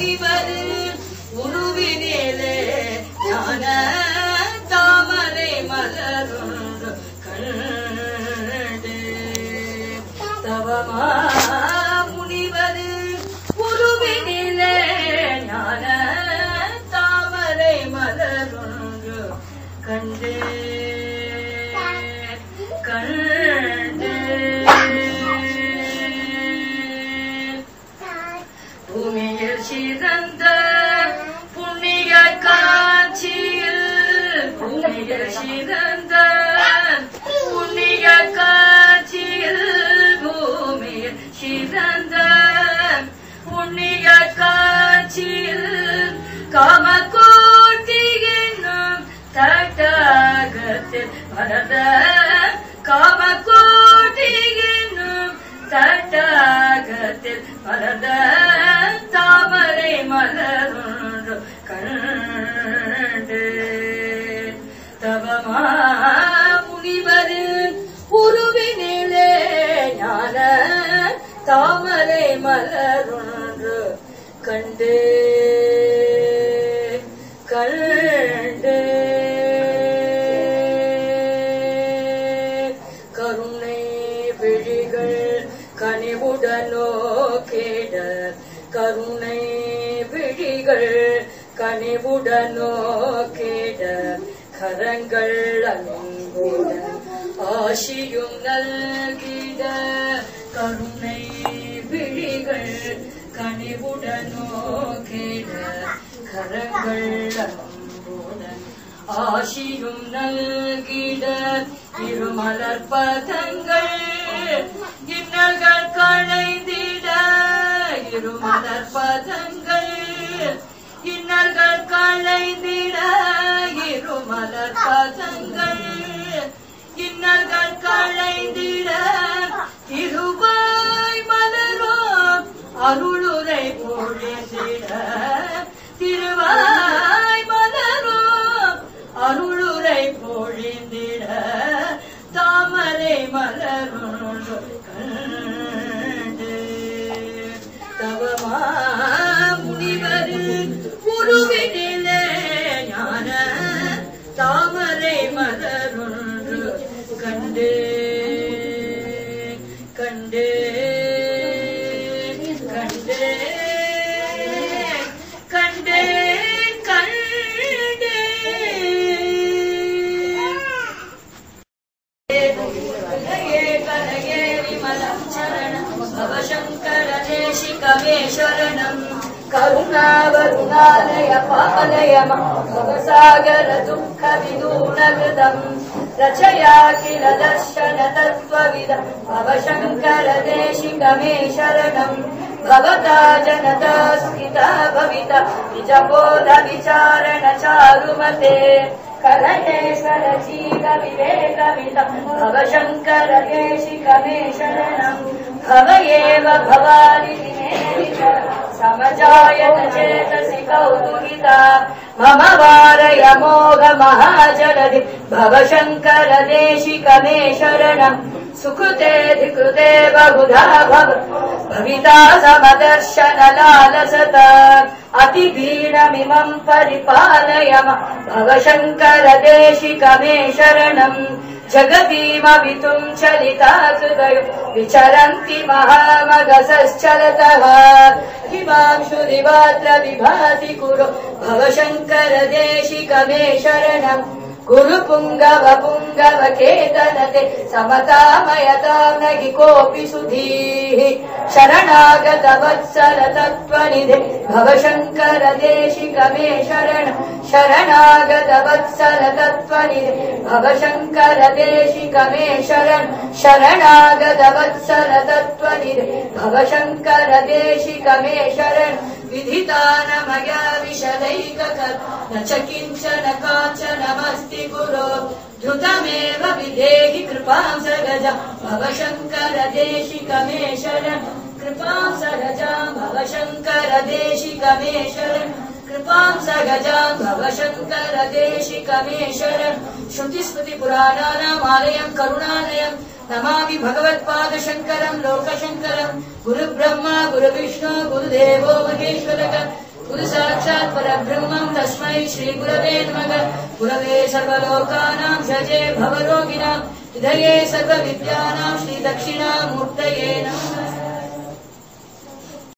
முனிவர் உருவினிலே ஞான தாமரை மலருண்டு கண்டு தவமா முனிவர் உருவினிலே ஞான தாமரை மலருண்டு கண்டு சிறந்த புண்ணிய காட்சியில். புண்ணிய சிறந்த புண்ணிய காட்சியில். பூமியில் சிறந்த புண்ணிய காட்சியில். காமகோட்டி என்னும் தட்டகத்தில் வரத காமகோட்டி என்னும் தட்டகத்தில் மலர்ந்த மலருண்டு கண்டு தவமா முனிவர் உருவினிலே ஞான தாமரை மலருண்டு கண்டு கண்டு கருணை விழிகள் கனிவுடனோ கேட கருணை விழிகள் கனிவுடனோ கேட கரங்கள் அன்புடன் ஆசியும் நல்கிட கருணை விழிகள் கனிவுடனோ கேட கரங்கள் அன்புடன் ஆசியும் நல்கிட இருமலர் பதங்கள் இன்னல்கள் களைந்திட இருமலர் பதங்கள் भवशङ्करम् करुणावरुणालय पावयम् भव सागर दुःखविदू न गतम् रचया किल दर्शन तत्त्वविदम् भव शङ्कर शि गमे शरणम् भवता जनता स्थिता भविता। निजबोध विचारण चारुमते कलयेशरचि कविदे विवेकविदम् भव शङ्कर शि गवे शरणम् भव एव भवानि समजायत चेतसि कौतुकिता। मम वारय मोघ महाजलधि भव शङ्कर देशिकमे शरणम् सुकृते धिकृते बहुधा भव। भविता समदर्शन लालसत अतिभीडमिमम् परिपालय भव शङ्कर देशिकमे शरणम् जगतीमवितुम् चलिता हृदयो विचरन्ति महामगसश्चलतः। हिमांशुरिवात्र विभाति कुरु भव शङ्कर देशिकमे शरणम् गुरु पुङ्गव केतनते समतामयतां न हि कोऽपि सुधीः शरणागत वत्सल तत्त्वनिधे भव शङ्कर देशिकमे शरण शरणागत वत्सल तत्त्वनिधे भव शङ्कर देशिकमे शरण शरणागत वत्सल तत्त्वनिधे भव शङ्कर देशिकमे शरण विधितान मया विशदैकक न च किञ्चन काञ्चनमस्ति धृतमेव विधेहि कृपां सगज भव शङ्कर देशिकमे शरण कृपां सगजां भव शङ्कर देशिकमे शरण कृपां सगजां भव शङ्कर देशिकमे शरण श्रुतिस्मृतिपुराणानामालयम् करुणालयम् नमामि भगवत्पादशङ्करम् लोकशङ्करम् गुरुब्रह्मा गुरुविष्णु गुरुदेवो महेश्वरः गुरु साक्षात् परब्रह्मम् तस्मै श्रीगुरवे नमः। गुरवे सर्वलोकानाम् शजे भवरोगिणाम् हृदये सर्वविद्यानाम् श्रीदक्षिणामूर्तये नमः